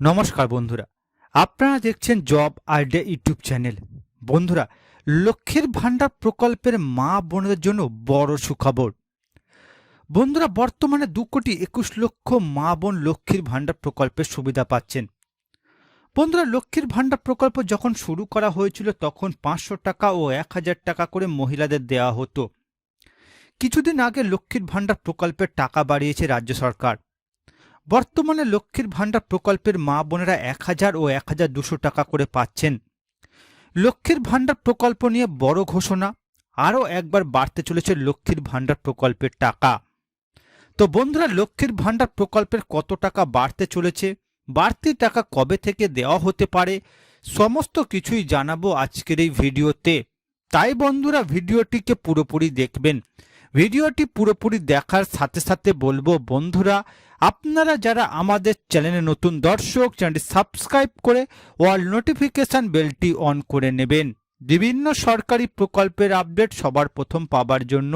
নমস্কার বন্ধুরা, আপনারা দেখছেন জব আইডিয়া ইউটিউব চ্যানেল। বন্ধুরা, লক্ষ্মীর ভাণ্ডার প্রকল্পের মা বোনদের জন্য বড় সুখবর। বন্ধুরা, বর্তমানে দু কোটি একুশ লক্ষ মা বোন লক্ষ্মীর ভাণ্ডার প্রকল্পের সুবিধা পাচ্ছেন। বন্ধুরা, লক্ষ্মীর ভাণ্ডার প্রকল্প যখন শুরু করা হয়েছিল, তখন পাঁচশো টাকা ও এক হাজার টাকা করে মহিলাদের দেওয়া হতো। কিছুদিন আগে লক্ষ্মীর ভাণ্ডার প্রকল্পের টাকা বাড়িয়েছে রাজ্য সরকার। বর্তমানে লক্ষ্মীর ভাণ্ডার প্রকল্পের মা বোনেরা এক হাজার ও এক হাজার দুশো টাকা করে পাচ্ছেন। লক্ষ্মীর ভাণ্ডার প্রকল্প নিয়ে বড় ঘোষণা, আরও একবার বাড়তে চলেছে লক্ষ্মীর ভাণ্ডার প্রকল্পের টাকা। তো বন্ধুরা, লক্ষ্মীর ভাণ্ডার প্রকল্পের কত টাকা বাড়তে চলেছে, বাড়তি টাকা কবে থেকে দেওয়া হতে পারে, সমস্ত কিছুই জানাব আজকের এই ভিডিওতে। তাই বন্ধুরা, ভিডিওটিকে পুরোপুরি দেখবেন। ভিডিওটি পুরোপুরি দেখার সাথে সাথে বলব, বন্ধুরা, আপনারা যারা আমাদের চ্যানেলে নতুন দর্শক, চ্যানেলটি সাবস্ক্রাইব করে ওয়াল নোটিফিকেশন বেলটি অন করে নেবেন। বিভিন্ন সরকারি প্রকল্পের আপডেট সবার প্রথম পাবার জন্য।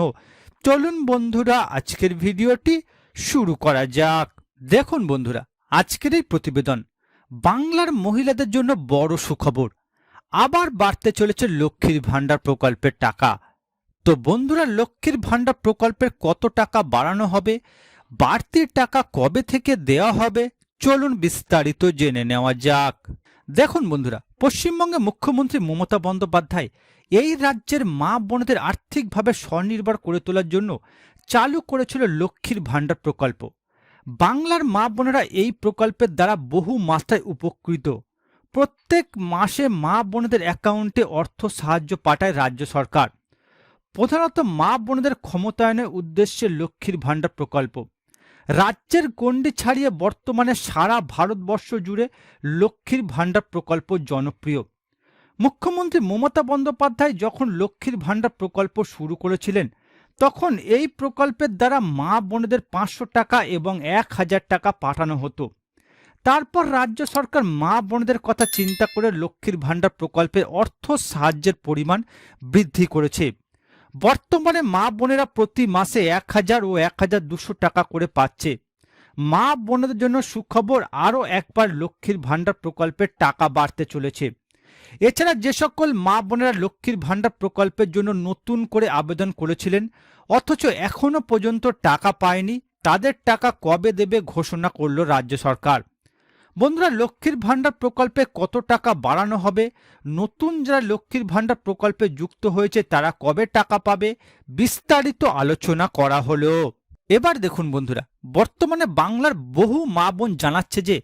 চলুন বন্ধুরা, আজকের ভিডিওটি শুরু করা যাক। দেখুন বন্ধুরা, আজকের এই প্রতিবেদন, বাংলার মহিলাদের জন্য বড় সুখবর। আবার বাড়তে চলেছে লক্ষ্মীর ভাণ্ডার প্রকল্পের টাকা। তো বন্ধুরা, লক্ষ্মীর ভাণ্ডার প্রকল্পের কত টাকা বাড়ানো হবে? বাড়তি টাকা কবে থেকে দেওয়া হবে? চলুন বিস্তারিত জেনে নেওয়া যাক। দেখুন বন্ধুরা পশ্চিমবঙ্গে মুখ্যমন্ত্রী মমতা বন্দ্যোপাধ্যায় এই রাজ্যের মা বোনদের আর্থিকভাবে স্বনির্ভর করে তোলার জন্য চালু করেছিল লক্ষ্মীর ভাণ্ডার প্রকল্প। বাংলার মা বোনেরা এই প্রকল্পের দ্বারা বহু মাত্রায় উপকৃত। প্রত্যেক মাসে মা বোনদের অ্যাকাউন্টে অর্থ সাহায্য পাঠায় রাজ্য সরকার। প্রধানত মা বোনদের ক্ষমতায়নের উদ্দেশ্যে লক্ষ্মীর ভাণ্ডার প্রকল্প। রাজ্যের গণ্ডি ছাড়িয়ে বর্তমানে সারা ভারতবর্ষ জুড়ে লক্ষ্মীর ভাণ্ডার প্রকল্প জনপ্রিয়। মুখ্যমন্ত্রী মমতা বন্দ্যোপাধ্যায় যখন লক্ষ্মীর ভাণ্ডার প্রকল্প শুরু করেছিলেন, তখন এই প্রকল্পের দ্বারা মা বোনেদের পাঁচশো টাকা এবং এক হাজার টাকা পাঠানো হতো। তারপর রাজ্য সরকার মা বোনদের কথা চিন্তা করে লক্ষ্মীর ভাণ্ডার প্রকল্পের অর্থ সাহায্যের পরিমাণ বৃদ্ধি করেছে। বর্তমানে মা বোনেরা প্রতি মাসে এক হাজার ও এক হাজার দুশো টাকা করে পাচ্ছে। মা বোনদের জন্য সুখবর, আরও একবার লক্ষ্মীর ভাণ্ডার প্রকল্পের টাকা বাড়তে চলেছে। এছাড়া যে সকল মা বোনেরা লক্ষ্মীর ভাণ্ডার প্রকল্পের জন্য নতুন করে আবেদন করেছিলেন, অথচ এখনও পর্যন্ত টাকা পায়নি, তাদের টাকা কবে দেবে ঘোষণা করল রাজ্য সরকার। বন্ধুরা, লক্ষ্মীর ভাণ্ডার প্রকল্পে কত টাকা বাড়ানো হবে? নতুন যারা লক্ষ্মীর ভাণ্ডার প্রকল্পে যুক্ত হয়েছে, তারা কবে টাকা পাবে? বিস্তারিত আলোচনা করা হলো। এবার দেখুন বন্ধুরা, বর্তমানে বাংলার বহু মা বোন জানাচ্ছে যে,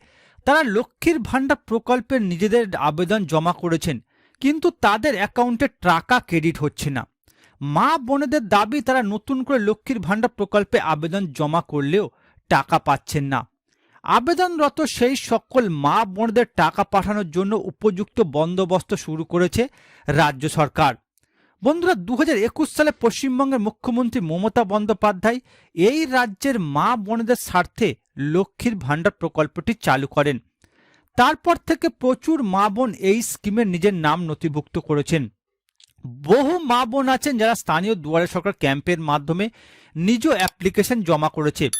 তারা লক্ষ্মীর ভাণ্ডার প্রকল্পে নিজেদের আবেদন জমা করেছেন, কিন্তু তাদের অ্যাকাউন্টে টাকা ক্রেডিট হচ্ছে না। মা বোনেদের দাবি, তারা নতুন করে লক্ষ্মীর ভাণ্ডার প্রকল্পে আবেদন জমা করলেও টাকা পাচ্ছেন না। আবেদনরত সেই সকল মা বোনদের টাকা পাঠানোর জন্য উপযুক্ত বন্দোবস্ত শুরু করেছে রাজ্য সরকার। বন্ধুরা দু হাজার একুশ সালে পশ্চিমবঙ্গের মুখ্যমন্ত্রী মমতা বন্দ্যোপাধ্যায় এই রাজ্যের মা বোনদের স্বার্থে লক্ষ্মীর ভাণ্ডার প্রকল্পটি চালু করেন। তারপর থেকে প্রচুর মা বোন এই স্কিমে নিজের নাম নথিভুক্ত করেছেন। বহু মা বোন আছেন যারা স্থানীয় দুয়ারে সরকার ক্যাম্পের মাধ্যমে নিজ অ্যাপ্লিকেশন জমা করেছে।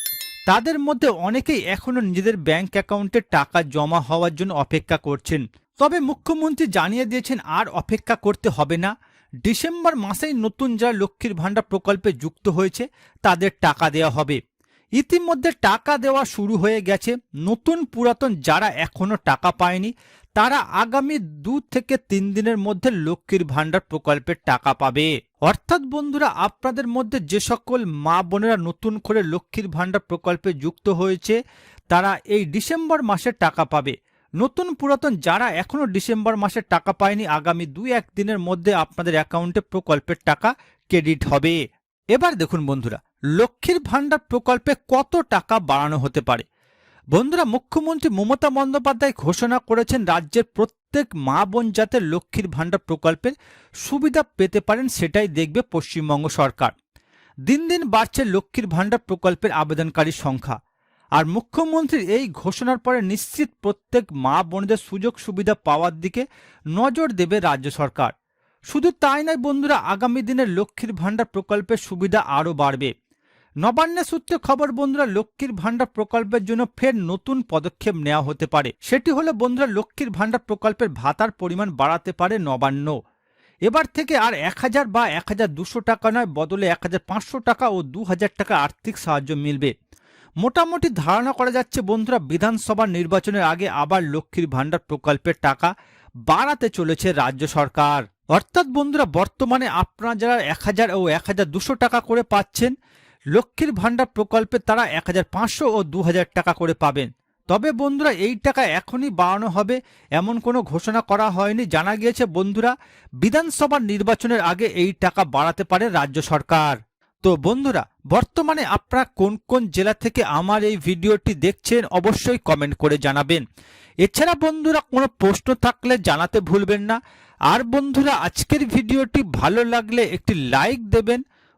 তাদের মধ্যে অনেকেই এখনও নিজেদের ব্যাংক অ্যাকাউন্টে টাকা জমা হওয়ার জন্য অপেক্ষা করছেন। তবে মুখ্যমন্ত্রী জানিয়ে দিয়েছেন, আর অপেক্ষা করতে হবে না। ডিসেম্বর মাসেই নতুন যারা লক্ষ্মীর ভাণ্ডার প্রকল্পে যুক্ত হয়েছে, তাদের টাকা দেওয়া হবে। ইতিমধ্যে টাকা দেওয়া শুরু হয়ে গেছে। নতুন পুরাতন যারা এখনও টাকা পায়নি, তারা আগামী দু থেকে তিন দিনের মধ্যে লক্ষ্মীর ভাণ্ডার প্রকল্পের টাকা পাবে। অর্থাৎ বন্ধুরা, আপনাদের মধ্যে যে সকল মা বোনেরা নতুন করে লক্ষ্মীর ভাণ্ডার প্রকল্পে যুক্ত হয়েছে, তারা এই ডিসেম্বর মাসে টাকা পাবে। নতুন পুরাতন যারা এখনও ডিসেম্বর মাসে টাকা পায়নি, আগামী দুই এক দিনের মধ্যে আপনাদের অ্যাকাউন্টে প্রকল্পের টাকা ক্রেডিট হবে। এবার দেখুন বন্ধুরা, লক্ষ্মীর ভাণ্ডার প্রকল্পে কত টাকা বাড়ানো হতে পারে? বন্ধুরা, মুখ্যমন্ত্রী মমতা বন্দ্যোপাধ্যায় ঘোষণা করেছেন, রাজ্যের প্রত্যেক মা বোন যাতে লক্ষ্মীর ভাণ্ডার প্রকল্পের সুবিধা পেতে পারেন, সেটাই দেখবে পশ্চিমবঙ্গ সরকার। দিন দিন বাড়ছে লক্ষ্মীর ভাণ্ডার প্রকল্পের আবেদনকারীর সংখ্যা। আর মুখ্যমন্ত্রীর এই ঘোষণার পরে নিশ্চিত প্রত্যেক মা বোনদের সুযোগ সুবিধা পাওয়ার দিকে নজর দেবে রাজ্য সরকার। শুধু তাই নয় বন্ধুরা, আগামী দিনে লক্ষ্মীর ভাণ্ডার প্রকল্পের সুবিধা আরও বাড়বে। নবান্নের সূত্রে খবর, বন্ধুরা, লক্ষ্মীর ভাণ্ডার প্রকল্পের জন্য ফের নতুন পদক্ষেপ নেওয়া হতে পারে। সেটি হলো, বন্ধুরা, লক্ষ্মীর ভাণ্ডার প্রকল্পের ভাতার পরিমাণ বাড়াতে পারে নবান্ন। এবার থেকে আর এক হাজার বা এক হাজার দুশো টাকা নয়, বদলে এক হাজার পাঁচশো টাকা ও দু হাজার টাকা আর্থিক সাহায্য মিলবে। মোটামুটি ধারণা করা যাচ্ছে, বন্ধুরা, বিধানসভা নির্বাচনের আগে আবার লক্ষ্মীর ভাণ্ডার প্রকল্পের টাকা বাড়াতে চলেছে রাজ্য সরকার। অর্থাৎ, বন্ধুরা, বর্তমানে আপনারা যারা এক হাজার ও এক হাজার দুশো টাকা করে পাচ্ছেন লক্ষ্মীর ভাণ্ডার প্রকল্পে তারা এক হাজার পাঁচশো ও দু হাজার টাকা করে পাবেন। তবে বন্ধুরা, এই টাকা এখনই বাড়ানো হবে, এমন কোনো ঘোষণা করা হয়নি। জানা গিয়েছে, বন্ধুরা বিধানসভা নির্বাচনের আগে এই টাকা বাড়াতে পারে রাজ্য সরকার। তো বন্ধুরা, বর্তমানে আপনারা কোন কোন জেলা থেকে আমার এই ভিডিওটি দেখছেন অবশ্যই কমেন্ট করে জানাবেন। এছাড়া বন্ধুরা, কোনো প্রশ্ন থাকলে জানাতে ভুলবেন না। আর বন্ধুরা, আজকের ভিডিওটি ভালো লাগলে একটি লাইক দেবেন